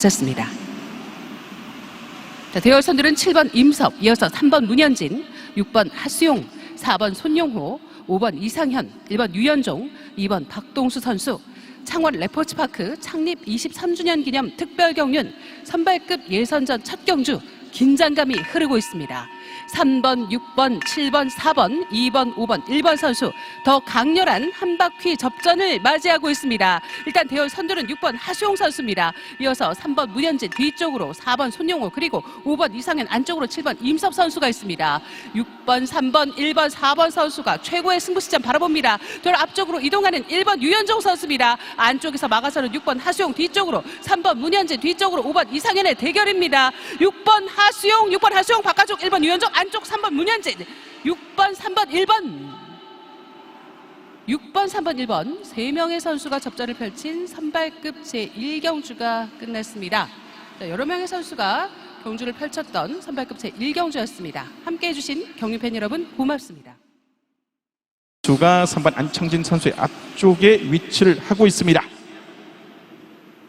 졌습니다. 자, 대열 선두는 7번 임섭, 이어서 3번 문현진, 6번 하수용, 4번 손용호, 5번 이상현, 1번 유현종, 2번 박동수 선수, 창원 레포츠파크 창립 23주년 기념 특별 경륜 선발급 예선전 첫 경주 긴장감이 흐르고 있습니다. 3번, 6번, 7번, 4번, 2번, 5번, 1번 선수 더 강렬한 한 바퀴 접전을 맞이하고 있습니다. 일단 대열 선두는 6번 하수용 선수입니다. 이어서 3번 문현진 뒤쪽으로 4번 손용호 그리고 5번 이상현 안쪽으로 7번 임섭 선수가 있습니다. 6번, 3번, 1번, 4번 선수가 최고의 승부 시점 바라봅니다. 대열 앞쪽으로 이동하는 1번 유현종 선수입니다. 안쪽에서 막아서는 6번 하수용 뒤쪽으로 3번 문현진 뒤쪽으로 5번 이상현의 대결입니다. 6번 하수용, 6번 하수용 바깥쪽 1번 유현종 안쪽 3번 문현진 6번, 3번, 1번 6번, 3번, 1번 세 명의 선수가 접전을 펼친 선발급 제1경주가 끝났습니다. 자, 여러 명의 선수가 경주를 펼쳤던 선발급 제1경주였습니다. 함께 해 주신 경유팬 여러분 고맙습니다. 수가 3번 안창진 선수의 앞쪽에 위치를 하고 있습니다.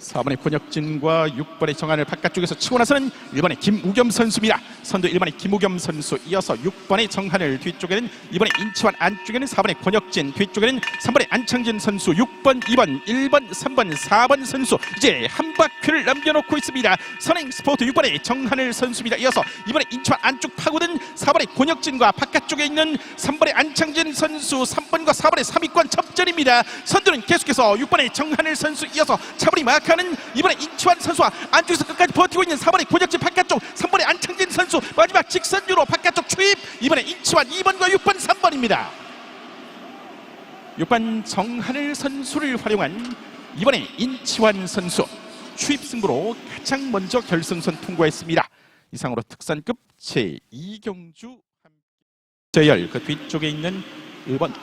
4번의 권혁진과 6번의 정한을 바깥쪽에서 치고 나서는 1번의 김우겸 선수입니다. 선두 1번의 김우겸 선수 이어서 6번의 정한을 뒤쪽에는 2번의 인치환 안쪽에는 4번의 권혁진 뒤쪽에는 3번의 안창진 선수 6번 2번 1번 3번 4번 선수 이제 한 바퀴를 남겨놓고 있습니다. 선행 스포트 6번의 정한을 선수입니다. 이어서 2번의 인치환 안쪽 파고든 4번의 권혁진과 바깥쪽에 있는 3번의 안창진 선수 3번과 4번의 3위권 접전입니다. 선두는 계속해서 6번의 정한을 선수 이어서 차분히 마크 하는 이번에 인치환 선수와 안쪽에서 끝까지 버티고 있는 4번의 권혁진 바깥쪽 3번의 안창진 선수 마지막 직선주로 바깥쪽 추입 이번에 인치환 2번과 6번 3번입니다. 6번 정하늘 선수를 활용한 이번에 인치환 선수 추입 승부로 가장 먼저 결승선 통과했습니다. 이상으로 특산급 제2경주 제열 그 뒤쪽에 있는 1번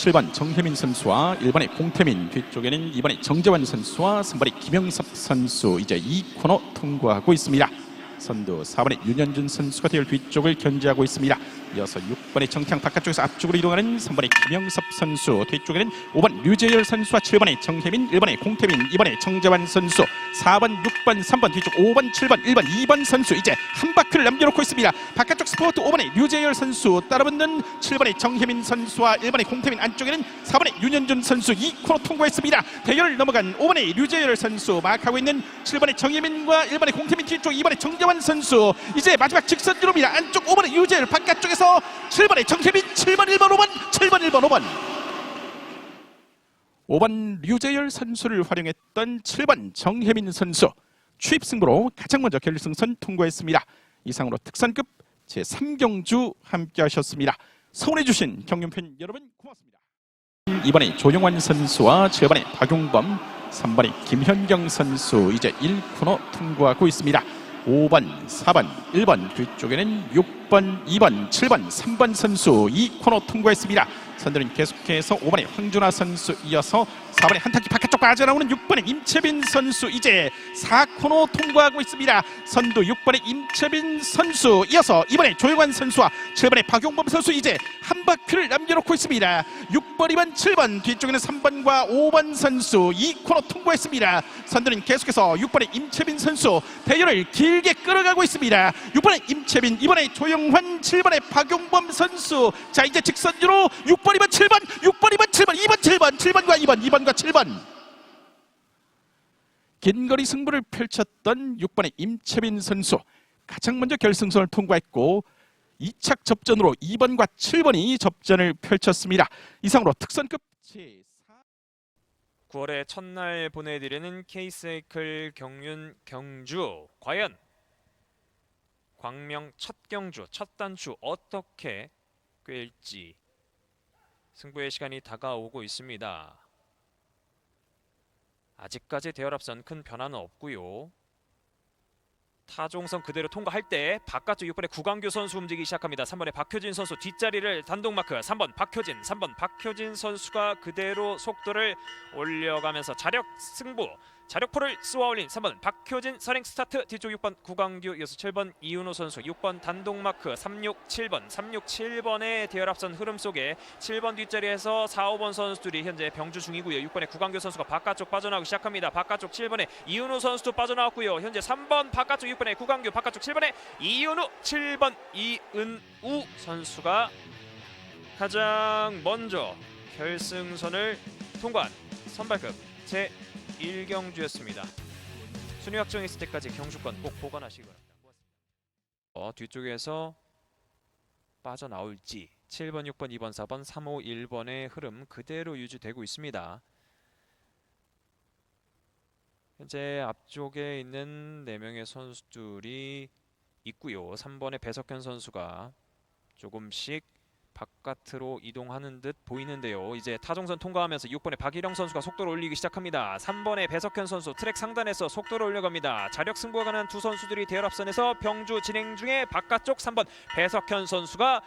7번 정혜민 선수와 1번의 공태민 뒤쪽에는 2번의 정재환 선수와 3번의 김영섭 선수 이제 2코너 통과하고 있습니다. 선두 4번의 윤현준 선수가 대열 뒤쪽을 견제하고 있습니다. 이어서 6번의 정창 바깥쪽에서 앞쪽으로 이동하는 3번의 김영섭 선수 뒤쪽에는 5번 류재열 선수와 7번의 정혜민 1번의 공태민 2번의 정재환 선수 4번 6번 3번 뒤쪽 5번 7번 1번 2번 선수 이제 한 바퀴를 남겨놓고 있습니다. 바깥쪽 스포트 5번의 류재열 선수 따라붙는 7번의 정혜민 선수와 1번의 공태민 안쪽에는 4번의 윤현준 선수 2코너 통과했습니다. 대결을 넘어간 5번의 류재열 선수 마크하고 있는 7번의 정혜민과 1번의 공태민 뒤쪽 2번의 정재환 선수 이제 마지막 직선주로입니다. 안쪽 5번의 류재열 바깥쪽에서 7번의 정혜민 7번 1번 5번 7번 1번 5번 5번 류재열 선수를 활용했던 7번 정혜민 선수 추입 승부로 가장 먼저 결승선 통과했습니다. 이상으로 특산급 제3경주 함께 하셨습니다. 성원해 주신 경륜팬 여러분 고맙습니다. 이번에 조영환 선수와 7번의 박용범, 3번의 김현경 선수 이제 1코너 통과하고 있습니다. 5번, 4번, 1번 뒤쪽에는 6번, 2번, 7번, 3번 선수 2코너 통과했습니다. 선두는 계속해서 5번의 황준하 선수 이어서 4번의 한타기 바깥쪽 빠져나오는 6번의 임채빈 선수 이제 4코너 통과하고 있습니다. 선두 6번의 임채빈 선수 이어서 2번의 조영환 선수와 7번의 박용범 선수 이제 한 바퀴를 남겨놓고 있습니다. 6번, 2번, 7번 뒤쪽에는 3번과 5번 선수 2코너 통과했습니다. 선두는 계속해서 6번의 임채빈 선수 대열을 길게 끌어가고 있습니다. 6번의 임채빈, 2번의 조영환, 7번의 박용범 선수 자 이제 직선주로 6번, 2번, 7번, 6번, 2번, 7번, 2번, 7번, 7번과 2번, 2번과 7번 긴거리 승부를 펼쳤던 6번의 임채빈 선수 가장 먼저 결승선을 통과했고 2착 접전으로 2번과 7번이 접전을 펼쳤습니다. 이상으로 특선급 제4 9월의 첫날 보내드리는 K사이클 경륜 경주 과연 광명 첫 경주 첫 단추 어떻게 꿰일지 승부의 시간이 다가오고 있습니다. 아직까지 대열 앞선 큰 변화는 없고요. 타종선 그대로 통과할 때 바깥쪽 6번의 구광규 선수 움직이기 시작합니다. 3번의 박효진 선수 뒷자리를 단독 마크 3번 박효진 3번 박효진 선수가 그대로 속도를 올려가면서 자력 승부 자력포를 쏘아올린 3번 박효진 선행 스타트 뒤쪽 6번 구광규 이어서 7번 이윤호 선수 6번 단독 마크 367번 367번의 대열 앞선 흐름 속에 7번 뒷자리에서 4, 5번 선수들이 현재 병주 중이고요. 6번의 구광규 선수가 바깥쪽 빠져나오기 시작합니다. 바깥쪽 7번의 이윤호 선수도 빠져나왔고요. 현재 3번 바깥쪽 6번의 구광규 바깥쪽 7번의 이윤호 7번 이은우 선수가 가장 먼저 결승선을 통과한 선발급 제 1경주였습니다. 순위 확정했을 때까지 경주권 꼭 보관하시기 바랍니다. 어, 뒤쪽에서 빠져나올지 7번, 6번, 2번, 4번, 3, 5, 1번의 흐름 그대로 유지되고 있습니다. 현재 앞쪽에 있는 4명의 선수들이 있고요. 3번의 배석현 선수가 조금씩 바깥으로 이동하는 듯 보이는데요. 이제 타종선 통과하면서 6번의 박일영 선수가 속도를 올리기 시작합니다. 3번의 배석현 선수 트랙 상단에서 속도를 올려갑니다. 자력 승부가 가는 두 선수들이 대열 앞선에서 병주 진행 중에 바깥쪽 3번 배석현 선수가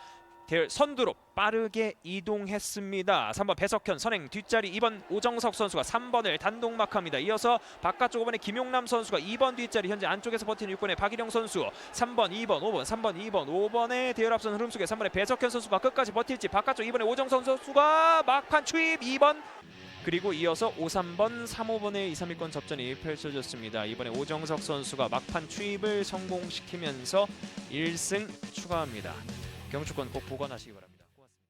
대열 선두로 빠르게 이동했습니다. 3번 배석현 선행 뒷자리 2번 오정석 선수가 3번을 단독 마크합니다. 이어서 바깥쪽 5번의 김용남 선수가 2번 뒷자리 현재 안쪽에서 버티는 6번의 박일영 선수 3번 2번 5번 3번 2번 5번의 대열 앞선 흐름 속에 3번의 배석현 선수가 끝까지 버틸지 바깥쪽 2번의 오정석 선수가 막판 추입 2번 그리고 이어서 5, 3번, 3, 5번의 2, 3위권 접전이 펼쳐졌습니다. 이번에 오정석 선수가 막판 추입을 성공시키면서 1승 추가합니다. 경주권 꼭 보관하시기 바랍니다. 고맙습니다.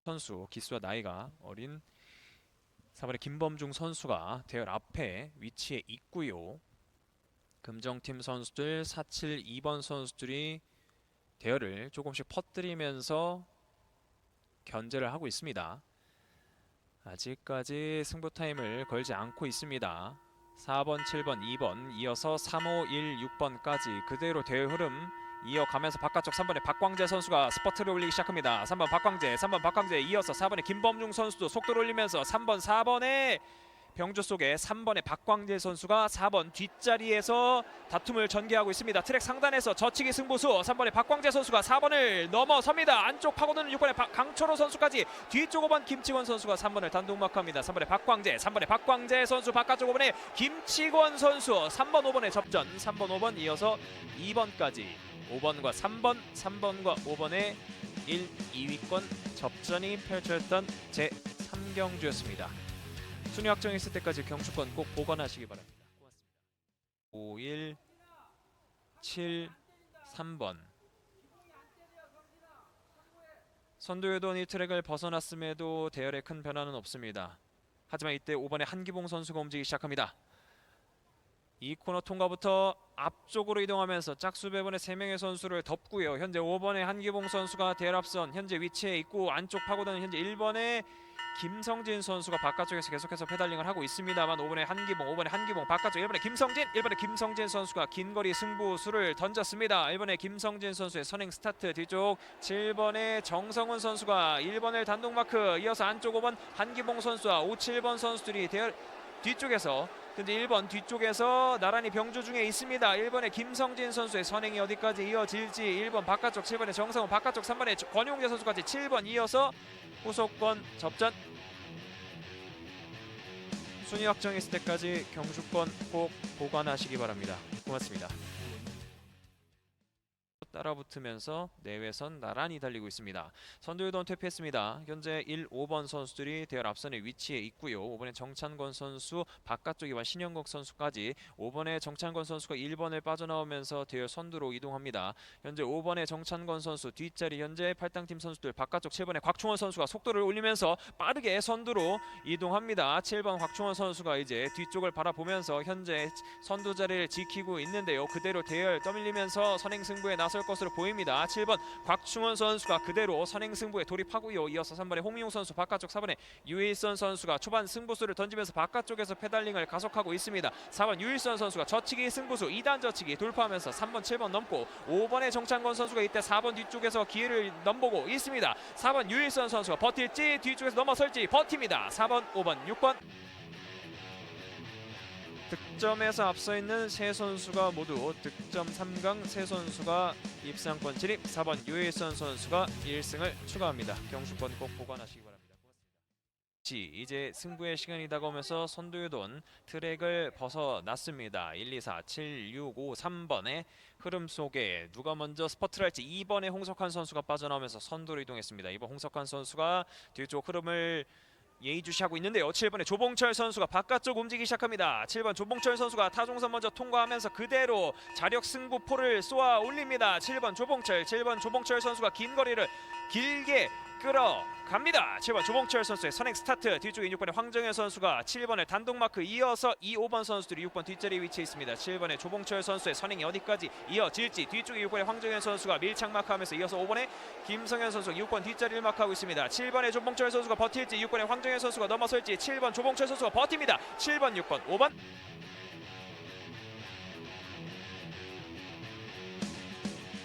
선수 기수와 나이가 어린 4번의 김범중 선수가 대열 앞에 위치해 있고요. 금정팀 선수들 47, 2번 선수들이 대열을 조금씩 퍼뜨리면서 견제를 하고 있습니다. 아직까지 승부 타임을 걸지 않고 있습니다. 4번, 7번, 2번 이어서 3, 5, 1, 6번까지 그대로 대회 흐름 이어가면서 바깥쪽 3번의 박광재 선수가 스퍼트를 올리기 시작합니다. 3번 박광재, 3번 박광재 이어서 4번의 김범중 선수도 속도를 올리면서 3번, 4번의 병조 속에 3번의 박광재 선수가 4번 뒷자리에서 다툼을 전개하고 있습니다. 트랙 상단에서 저치기 승부수 3번의 박광재 선수가 4번을 넘어섭니다. 안쪽 파고드는 6번의 박- 강철호 선수까지 뒤쪽 5번 김치권 선수가 3번을 단독 마크합니다. 3번의 박광재, 3번의 박광재 선수 바깥쪽 5번의 김치권 선수 3번 5번의 접전 3번 5번 이어서 2번까지 5번과 3번, 3번과 5번의 1, 2위권 접전이 펼쳐졌던 제 3경주였습니다. 순위 확정했을 때까지 경주권 꼭 보관하시기 바랍니다. 고맙습니다. 5, 1, 7, 3번 선두유도 이 트랙을 벗어났음에도 대열에 큰 변화는 없습니다. 하지만 이때 5번의 한기봉 선수가 움직이기 시작합니다. 이 코너 통과부터 앞쪽으로 이동하면서 짝수배번의 3명의 선수를 덮고요. 현재 5번의 한기봉 선수가 대열 앞선 현재 위치에 있고 안쪽 파고드는 현재 1번의 김성진 선수가 바깥쪽에서 계속해서 페달링을 하고 있습니다만 5번의 한기봉, 5번의 한기봉 바깥쪽 1번의 김성진, 1번의 김성진 선수가 긴 거리 승부수를 던졌습니다. 1번의 김성진 선수의 선행 스타트 뒤쪽 7번의 정성훈 선수가 1번을 단독 마크 이어서 안쪽 5번 한기봉 선수와 5, 7번 선수들이 대열 뒤쪽에서 현재 1번 뒤쪽에서 나란히 병조 중에 있습니다. 1번의 김성진 선수의 선행이 어디까지 이어질지 1번 바깥쪽 7번의 정성훈 바깥쪽 3번의 권용재 선수까지 7번 이어서 후속권 접전 순위 확정했을 때까지 경주권 꼭 보관하시기 바랍니다. 고맙습니다. 따라붙으면서 내외선 나란히 달리고 있습니다. 선두유도는 퇴피했습니다. 현재 1, 5번 선수들이 대열 앞선에 위치해 있고요. 5번의 정찬권 선수 바깥쪽이와 신영국 선수까지 5번의 정찬권 선수가 1번을 빠져나오면서 대열 선두로 이동합니다. 현재 5번의 정찬권 선수 뒷자리 현재 팔당팀 선수들 바깥쪽 7번의 곽충원 선수가 속도를 올리면서 빠르게 선두로 이동합니다. 7번 곽충원 선수가 이제 뒤쪽을 바라보면서 현재 선두 자리를 지키고 있는데요. 그대로 대열 떠밀리면서 선행 승부에 나설 것으로 보입니다. 7번 곽충원 선수가 그대로 선행 승부에 돌입하고요. 이어서 3번의 홍민용 선수 바깥쪽 4번의 유일선 선수가 초반 승부수를 던지면서 바깥쪽에서 페달링을 가속하고 있습니다. 4번 유일선 선수가 저치기 승부수 2단 저치기 돌파하면서 3번 7번 넘고 5번의 정창권 선수가 이때 4번 뒤쪽에서 기회를 넘보고 있습니다. 4번 유일선 선수가 버틸지 뒤쪽에서 넘어설지 버팁니다. 4번 5번 6번 득점에서 앞서 있는 세 선수가 모두 득점 3강 세 선수가 입상권 진입 4번 유일선 선수가 1승을 추가합니다. 경주권 꼭 보관하시기 바랍니다. 지 이제 승부의 시간이 다가오면서 선두유돈 트랙을 벗어났습니다. 1, 2, 4, 7, 6, 5, 3번의 흐름 속에 누가 먼저 스퍼트를 할지 2번의 홍석환 선수가 빠져나오면서 선두로 이동했습니다. 이번 홍석환 선수가 뒤쪽 흐름을 예의주시하고 있는데요. 7번의 조봉철 선수가 바깥쪽 움직이기 시작합니다. 7번 조봉철 선수가 타종선 먼저 통과하면서 그대로 자력 승부포를 쏘아 올립니다. 7번 조봉철, 7번 조봉철 선수가 긴 거리를 길게 끌어갑니다. 7번 조봉철 선수의 선행 스타트 뒤쪽에 6번의 황정현 선수가 7번의 단독 마크 이어서 2, 5번 선수들이 6번 뒷자리에 위치해 있습니다. 7번의 조봉철 선수의 선행이 어디까지 이어질지 뒤쪽에 6번의 황정현 선수가 밀착 마크하면서 이어서 5번의 김성현 선수 6번 뒷자리를 마크하고 있습니다. 7번의 조봉철 선수가 버틸지 6번의 황정현 선수가 넘어설지 7번 조봉철 선수가 버팁니다. 7번, 6번, 5번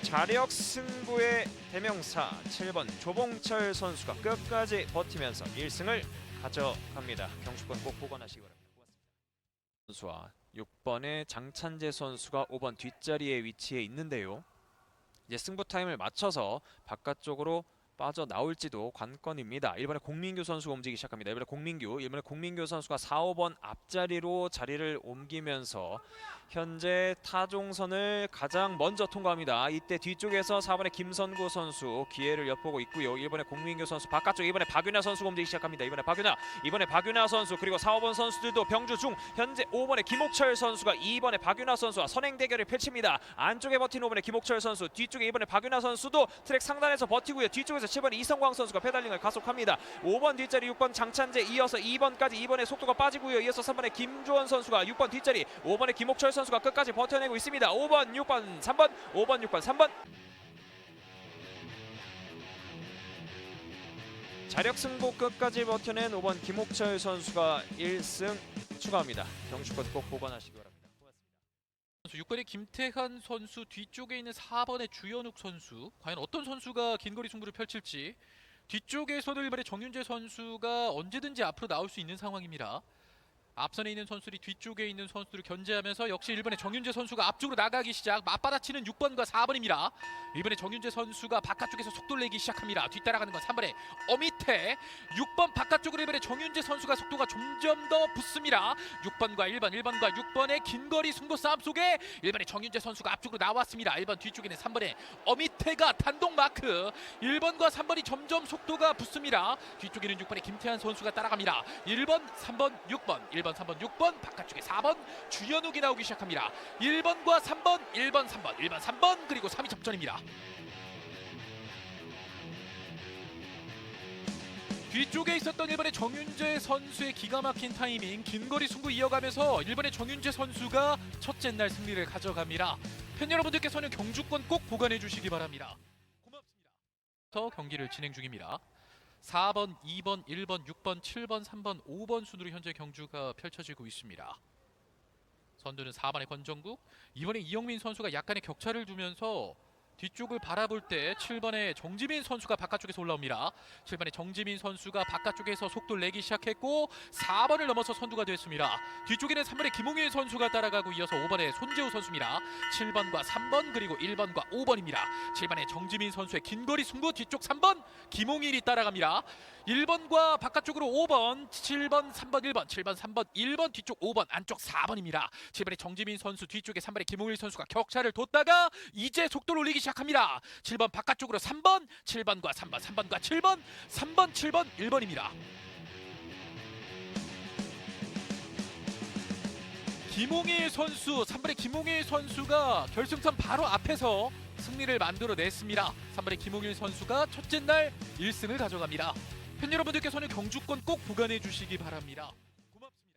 자력 승부의 대명사 7번 조봉철 선수가 끝까지 버티면서 1승을 가져갑니다. 경주권 꼭 보관하시기 바랍니다. 선수와 6번의 장찬재 선수가 5번 뒷자리에 위치해 있는데요. 이제 승부 타임을 맞춰서 바깥쪽으로 빠져 나올지도 관건입니다. 1번의 공민규 선수가 움직이기 시작합니다. 1번의 공민규, 1번의 공민규 선수가 4, 5번 앞자리로 자리를 옮기면서 현재 타종선을 가장 먼저 통과합니다. 이때 뒤쪽에서 4번의 김선구 선수 기회를 엿보고 있고요. 1번의 공민규 선수 바깥쪽 2번의 박윤아 선수가 움직이기 시작합니다. 이번에 박윤아, 이번에 박윤아 선수 그리고 4, 5번 선수들도 병주 중 현재 5번의 김옥철 선수가 2번의 박윤아 선수와 선행 대결을 펼칩니다. 안쪽에 버틴 5번의 김옥철 선수, 뒤쪽에 2번의 박윤아 선수도 트랙 상단에서 버티고요. 뒤쪽에서 7번 이성광 선수가 페달링을 가속합니다. 5번 뒷자리 6번 장찬재 이어서 2번까지 2번의 속도가 빠지고요. 이어서 3번의 김주원 선수가 6번 뒷자리 5번의 김옥철 선수가 끝까지 버텨내고 있습니다. 5번, 6번, 3번, 5번, 6번, 3번. 자력 승부 끝까지 버텨낸 5번 김옥철 선수가 1승 추가합니다. 경주권 꼭 보관하시기 바랍니다. 고맙습니다. 선수 6번의 김태환 선수 뒤쪽에 있는 4번의 주현욱 선수 과연 어떤 선수가 긴거리 승부를 펼칠지 뒤쪽에서도 1번의 정윤재 선수가 언제든지 앞으로 나올 수 있는 상황입니다. 앞선에 있는 선수들이 뒤쪽에 있는 선수들을 견제하면서 역시 1번의 정윤재 선수가 앞쪽으로 나가기 시작 맞받아치는 6번과 4번입니다. 1번의 정윤재 선수가 바깥쪽에서 속도를 내기 시작합니다. 뒤따라가는 건 3번의 어미태 6번 바깥쪽으로 1번의 정윤재 선수가 속도가 점점 더 붙습니다. 6번과 1번, 1번과 6번의 긴거리 승부 싸움 속에 1번의 정윤재 선수가 앞쪽으로 나왔습니다. 1번 뒤쪽에는 3번의 어미태가 단독 마크 1번과 3번이 점점 속도가 붙습니다. 뒤쪽에는 6번의 김태환 선수가 따라갑니다. 1번, 3번, 6번, 1번, 3번, 6번 바깥쪽에 4번 주현욱이 나오기 시작합니다. 1번과 3번, 1번, 3번, 1번, 3번 그리고 3위 접전입니다. 뒤쪽에 있었던 1번의 정윤재 선수의 기가 막힌 타이밍 긴 거리 승부 이어가면서 1번의 정윤재 선수가 첫째 날 승리를 가져갑니다. 팬 여러분들께서는 경주권 꼭 보관해 주시기 바랍니다. 고맙습니다. 더 경기를 진행 중입니다. 4번, 2번, 1번, 6번, 7번, 3번, 5번 순으로 현재 경주가 펼쳐지고 있습니다. 선두는 4번의 권정국, 2번의 이영민 선수가 약간의 격차를 두면서 뒤쪽을 바라볼 때 7번의 정지민 선수가 바깥쪽에서 올라옵니다. 7번의 정지민 선수가 바깥쪽에서 속도를 내기 시작했고 4번을 넘어서 선두가 됐습니다. 뒤쪽에는 3번의 김홍일 선수가 따라가고 이어서 5번의 손재우 선수입니다. 7번과 3번 그리고 1번과 5번입니다. 7번의 정지민 선수의 긴 거리 승부 뒤쪽 3번 김홍일이 따라갑니다. 1번과 바깥쪽으로 5번, 7번, 3번, 1번, 7번, 3번, 1번 뒤쪽 5번, 안쪽 4번입니다. 7번의 정지민 선수 뒤쪽에 3번의 김홍일 선수가 격차를 뒀다가 이제 속도를 올리기 시작 합니다. 7번 바깥쪽으로 3번, 7번과 3번, 3번과 7번, 3번, 7번, 1번입니다. 김홍일 선수, 3번의 김홍일 선수가 결승선 바로 앞에서 승리를 만들어냈습니다. 3번의 김홍일 선수가 첫째 날 1승을 가져갑니다. 팬 여러분들께서는 경주권 꼭 보관해 주시기 바랍니다. 고맙습니다.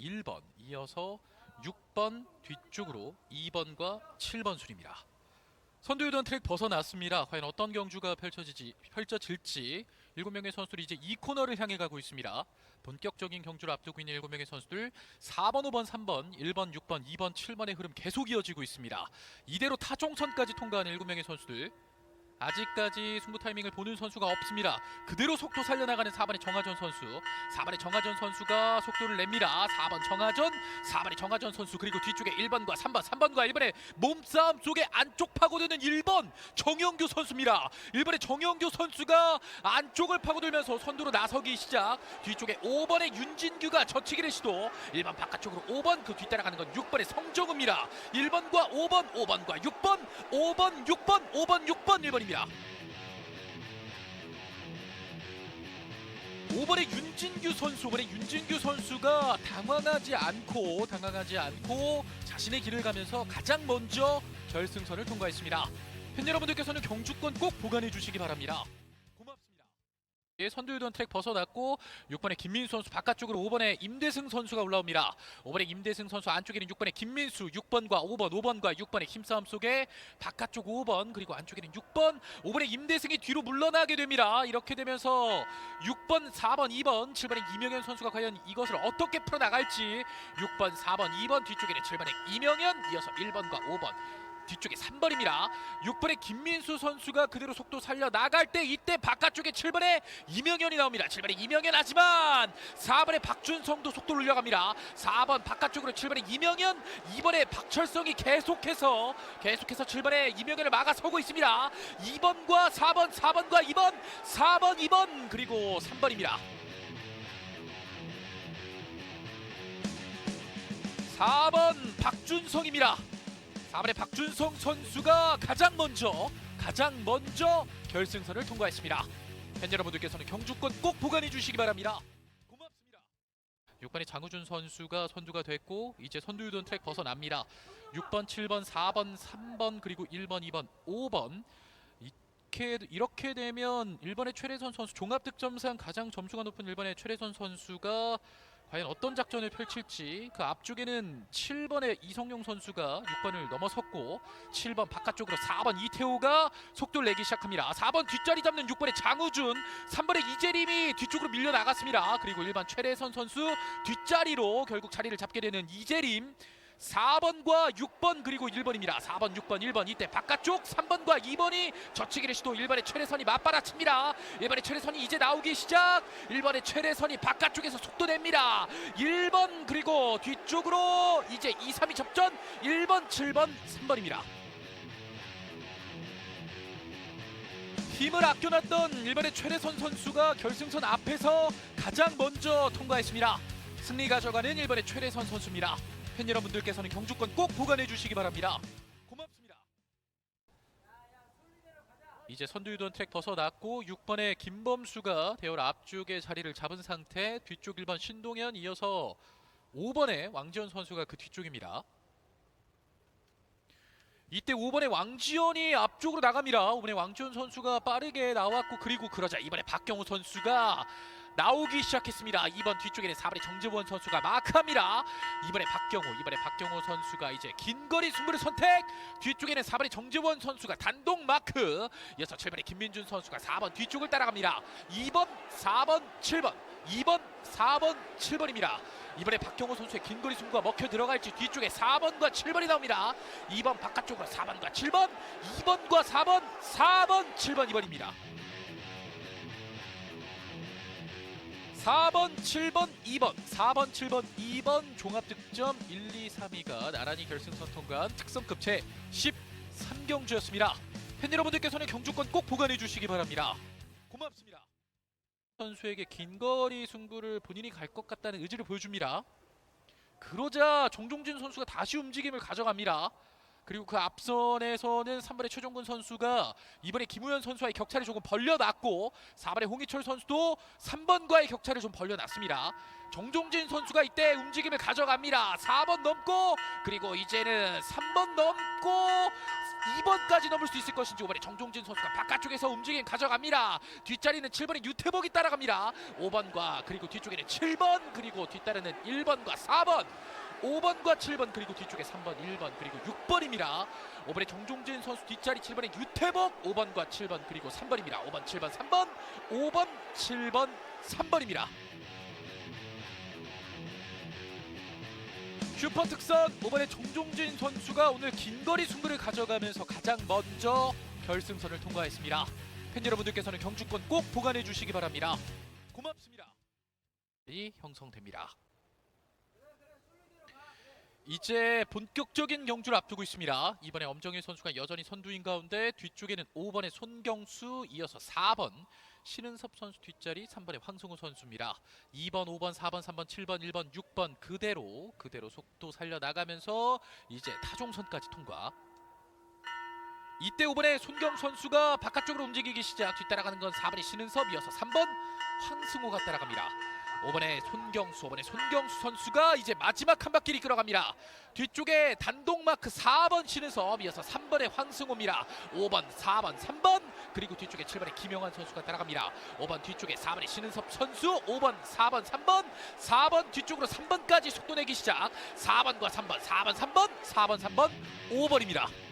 1번 이어서 6번 뒤쪽으로 2번과 7번 순입니다. 선두유던 트랙 벗어났습니다. 과연 어떤 경주가 펼쳐지지 펼쳐질지 7명의 선수들이 이제 이 코너를 향해 가고 있습니다. 본격적인 경주를 앞두고 있는 7명의 선수들 4번, 5번, 3번, 1번, 6번, 2번, 7번의 흐름 계속 이어지고 있습니다. 이대로 타종선까지 통과하는 7명의 선수들 아직까지 승부 타이밍을 보는 선수가 없습니다. 그대로 속도 살려나가는 4번의 정하전 선수. 4번의 정하전 선수가 속도를 냅니다. 4번 정하전, 4번의 정하전 선수 그리고 뒤쪽에 1번과 3번, 3번과 1번의 몸싸움 속에 안쪽 파고드는 1번 정영규 선수입니다. 1번의 정영규 선수가 안쪽을 파고들면서 선두로 나서기 시작. 뒤쪽에 5번의 윤진규가 젖히기를 시도. 1번 바깥쪽으로 5번 그 뒤따라가는 건 6번의 성정우입니다. 1번과 5번, 5번과 6번, 5번, 6번, 5번, 6번, 1번 입니다. 5번의 윤진규 선수, 5번의 윤진규 선수가 당황하지 않고 당황하지 않고 자신의 길을 가면서 가장 먼저 결승선을 통과했습니다. 팬 여러분들께서는 경주권 꼭 보관해 주시기 바랍니다. 예, 선두유던 트랙 벗어났고 6번의 김민수 선수 바깥쪽으로 5번의 임대승 선수가 올라옵니다. 5번의 임대승 선수 안쪽에는 6번의 김민수 6번과 5번 5번과 6번의 힘싸움 속에 바깥쪽 5번 그리고 안쪽에는 6번 5번의 임대승이 뒤로 물러나게 됩니다. 이렇게 되면서 6번 4번 2번 7번의 이명현 선수가 과연 이것을 어떻게 풀어나갈지 6번 4번 2번 뒤쪽에는 7번의 이명현 이어서 1번과 5번 뒤쪽에 3번입니다. 6번의 김민수 선수가 그대로 속도 살려 나갈 때 이때 바깥쪽에 7번의 이명현이 나옵니다. 7번의 이명현 하지만 4번의 박준성도 속도를 올려갑니다. 4번 바깥쪽으로 7번의 이명현, 2번의 박철성이 계속해서 계속해서 7번의 이명현을 막아서고 있습니다. 2번과 4번, 4번과 2번, 4번, 2번 그리고 3번입니다. 4번 박준성입니다. 4번의 박준성 선수가 가장 먼저 가장 먼저 결승선을 통과했습니다. 팬 여러분들께서는 경주권 꼭 보관해 주시기 바랍니다. 고맙습니다. 6번의 장우준 선수가 선두가 됐고 이제 선두유던 트랙 벗어납니다. 6번, 7번, 4번, 3번 그리고 1번, 2번, 5번 이렇게 이렇게 되면 1번의 최래선 선수 종합 득점상 가장 점수가 높은 1번의 최래선 선수가 과연 어떤 작전을 펼칠지 그 앞쪽에는 7번의 이성용 선수가 6번을 넘어섰고 7번 바깥쪽으로 4번 이태호가 속도를 내기 시작합니다. 4번 뒷자리 잡는 6번의 장우준, 3번의 이재림이 뒤쪽으로 밀려 나갔습니다. 그리고 1번 최래선 선수 뒷자리로 결국 자리를 잡게 되는 이재림 4번과 6번 그리고 1번입니다. 4번, 6번, 1번 이때 바깥쪽 3번과 2번이 젖히기를 시도 1번의 최래선이 맞받아칩니다. 1번의 최래선이 이제 나오기 시작. 1번의 최래선이 바깥쪽에서 속도 냅니다. 1번 그리고 뒤쪽으로 이제 2, 3위 접전 1번, 7번, 3번입니다. 힘을 아껴놨던 1번의 최래선 선수가 결승선 앞에서 가장 먼저 통과했습니다. 승리 가져가는 1번의 최래선 선수입니다. 팬 여러분들께서는 경주권 꼭 보관해 주시기 바랍니다. 고맙습니다. 이제 선두유던 트랙 벗어났고 6번의 김범수가 대열 앞쪽에 자리를 잡은 상태 뒤쪽 1번 신동현 이어서 5번의 왕지원 선수가 그 뒤쪽입니다. 이때 5번의 왕지원이 앞쪽으로 나갑니다. 5번의 왕지원 선수가 빠르게 나왔고 그리고 그러자 이번에 박경호 선수가 나오기 시작했습니다. 2번 뒤쪽에는 4번의 정재원 선수가 마크합니다. 이번에 박경호, 이번에 박경호 선수가 이제 긴 거리 승부를 선택. 뒤쪽에는 4번의 정재원 선수가 단독 마크. 이어서 7번의 김민준 선수가 4번 뒤쪽을 따라갑니다. 2번, 4번, 7번. 2번, 4번, 7번입니다. 이번에 박경호 선수의 긴 거리 승부가 먹혀 들어갈지 뒤쪽에 4번과 7번이 나옵니다. 2번 바깥쪽으로 4번과 7번, 2번과 4번, 4번, 7번, 2번입니다. 4번, 7번, 2번, 4번, 7번, 2번 종합 득점 1, 2, 3위가 나란히 결승선 통과한 특성급 제 13경주였습니다. 팬 여러분들께서는 경주권 꼭 보관해 주시기 바랍니다. 고맙습니다. 선수에게 긴 거리 승부를 본인이 갈 것 같다는 의지를 보여줍니다. 그러자 정종진 선수가 다시 움직임을 가져갑니다. 그리고 그 앞선에서는 3번의 최종근 선수가 이번에 김우현 선수와의 격차를 조금 벌려놨고 4번의 홍희철 선수도 3번과의 격차를 좀 벌려놨습니다. 정종진 선수가 이때 움직임을 가져갑니다. 4번 넘고 그리고 이제는 3번 넘고 2번까지 넘을 수 있을 것인지 5번의 정종진 선수가 바깥쪽에서 움직임 가져갑니다. 뒷자리는 7번의 유태복이 따라갑니다. 5번과 그리고 뒤쪽에는 7번 그리고 뒤따르는 1번과 4번 5번과 7번 그리고 뒤쪽에 3번, 1번 그리고 6번입니다. 5번의 정종진 선수 뒷자리 7번의 유태복 5번과 7번 그리고 3번입니다. 5번, 7번, 3번 5번, 7번, 3번입니다. 슈퍼 특선 5번의 정종진 선수가 오늘 긴 거리 승부를 가져가면서 가장 먼저 결승선을 통과했습니다. 팬 여러분들께서는 경주권 꼭 보관해 주시기 바랍니다. 고맙습니다. 이 형성됩니다. 이제 본격적인 경주를 앞두고 있습니다. 이번에 엄정일 선수가 여전히 선두인 가운데 뒤쪽에는 5번의 손경수 이어서 4번 신은섭 선수 뒷자리 3번의 황승우 선수입니다. 2번, 5번, 4번, 3번, 7번, 1번, 6번 그대로 그대로 속도 살려 나가면서 이제 타종선까지 통과. 이때 5번의 손경 선수가 바깥쪽으로 움직이기 시작 뒤따라가는 건 4번의 신은섭 이어서 3번 황승호가 따라갑니다. 5번의 손경수, 5번의 손경수 선수가 이제 마지막 한 바퀴를 이끌어갑니다. 뒤쪽에 단독 마크 4번 신은섭 이어서 3번의 황승호입니다. 5번, 4번, 3번 그리고 뒤쪽에 7번의 김영환 선수가 따라갑니다. 5번 뒤쪽에 4번의 신은섭 선수 5번, 4번, 3번 4번 뒤쪽으로 3번까지 속도 내기 시작 4번과 3번, 4번, 3번 4번, 3번, 5번입니다.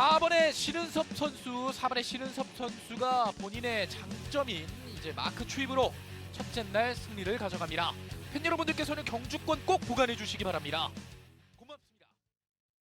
4번의 신은섭 선수, 4번의 신은섭 선수가 본인의 장점인 이제 마크 추입으로 첫째 날 승리를 가져갑니다. 팬 여러분들께서는 경주권 꼭 보관해 주시기 바랍니다.